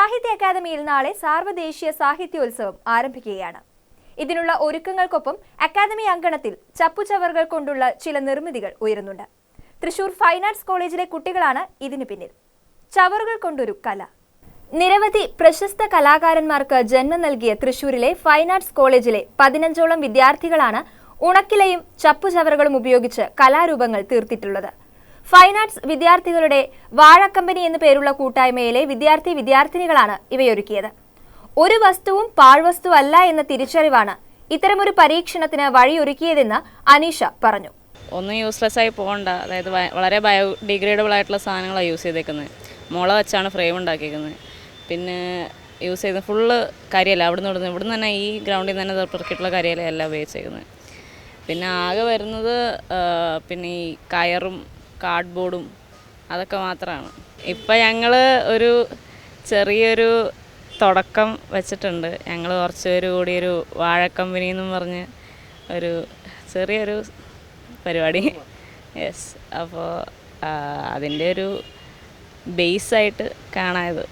സാഹിത്യ അക്കാദമിയിൽ നാളെ സാർവദേശീയ സാഹിത്യോത്സവം ആരംഭിക്കുകയാണ്. ഇതിനുള്ള ഒരുക്കങ്ങൾക്കൊപ്പം അക്കാദമി അങ്കണത്തിൽ ചപ്പുചവറുകൾ കൊണ്ടുള്ള ചില നിർമ്മിതികൾ ഉയരുന്നുണ്ട്. തൃശൂർ ഫൈൻ ആർട്സ് കോളേജിലെ കുട്ടികളാണ് ഇതിനു പിന്നിൽ. ചവറുകൾ കൊണ്ടൊരു കല. നിരവധി പ്രശസ്ത കലാകാരന്മാർക്ക് ജന്മം നൽകിയ തൃശൂരിലെ ഫൈൻ ആർട്സ് കോളേജിലെ പതിനഞ്ചോളം വിദ്യാർത്ഥികളാണ് ഉണക്കിലയും ചപ്പുചവറുകളും ഉപയോഗിച്ച് കലാരൂപങ്ങൾ തീർത്തിട്ടുള്ളത്. ഫൈൻ ആർട്സ് വിദ്യാർത്ഥികളുടെ വാഴക്കമ്പനി എന്നു പേരുള്ള കൂട്ടായ്മയിലെ വിദ്യാർത്ഥി വിദ്യാർത്ഥിനികളാണ് ഇവയൊരുക്കിയത്. ഒരു വസ്തുവും പാഴ്വസ്തു അല്ല എന്ന തിരിച്ചറിവാണ് ഇത്തരമൊരു പരീക്ഷണത്തിന് വഴിയൊരുക്കിയതെന്ന് അനീഷ പറഞ്ഞു. ഒന്നും യൂസ്ലെസ് ആയി പോകണ്ട. അതായത് വളരെ ബയോഡിഗ്രേഡബിൾ ആയിട്ടുള്ള സാധനങ്ങളാണ് യൂസ് ചെയ്തേക്കുന്നത് മുള വെച്ചാണ് ഫ്രെയിം ഉണ്ടാക്കിയിരിക്കുന്നത് പിന്നെ യൂസ് ചെയ്ത ഫുള്ള് കരിയല്ല അവിടെ നിന്ന് ഇവിടുന്ന് ഇവിടുന്ന് തന്നെ ഈ ഗ്രൗണ്ടിൽ നിന്ന് തന്നെ പെറുക്കിയിട്ടുള്ള എല്ലാം ഉപയോഗിച്ചേക്കുന്നത് പിന്നെ ആകെ വരുന്നത് പിന്നെ ഈ കയറും കാർഡ്ബോർഡും അതൊക്കെ മാത്രമാണ് ഇപ്പം ഞങ്ങൾ ഒരു ചെറിയൊരു തുടക്കം വെച്ചിട്ടുണ്ട്. ഞങ്ങൾ കുറച്ച് പേര് കൂടി ഒരു വാഴ കമ്പനി എന്നും പറഞ്ഞ് ഒരു ചെറിയൊരു പരിപാടി. യെസ് അപ്പോൾ അതിന്റെ ഒരു ബേസായിട്ട് കാണായത്.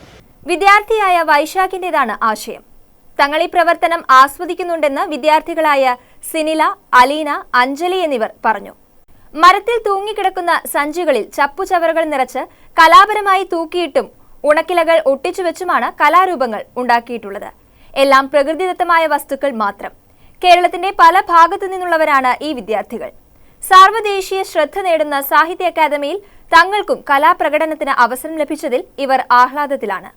വിദ്യാർത്ഥിയായ വൈശാഖിന്റെതാണ് ആശയം. തങ്ങൾ ഈ പ്രവർത്തനം ആസ്വദിക്കുന്നുണ്ടെന്ന് വിദ്യാർത്ഥികളായ സിനില അലീന അഞ്ജലി എന്നിവർ പറഞ്ഞു. മരത്തിൽ തൂങ്ങിക്കിടക്കുന്ന സഞ്ചികളിൽ ചപ്പുചവറുകൾ നിറച്ച് കലാപരമായി തൂക്കിയിട്ടും ഉണക്കിലകൾ ഒട്ടിച്ചു വെച്ചുമാണ് കലാരൂപങ്ങൾ ഉണ്ടാക്കിയിട്ടുള്ളത്. എല്ലാം പ്രകൃതിദത്തമായ വസ്തുക്കൾ മാത്രം. കേരളത്തിന്റെ പല ഭാഗത്തു നിന്നുള്ളവരാണ് ഈ വിദ്യാർത്ഥികൾ. സാർവദേശീയ ശ്രദ്ധ നേടുന്ന സാഹിത്യ അക്കാദമിയിൽ തങ്ങൾക്കും കലാപ്രകടനത്തിന് അവസരം ലഭിച്ചതിൽ ഇവർ ആഹ്ലാദത്തിലാണ്.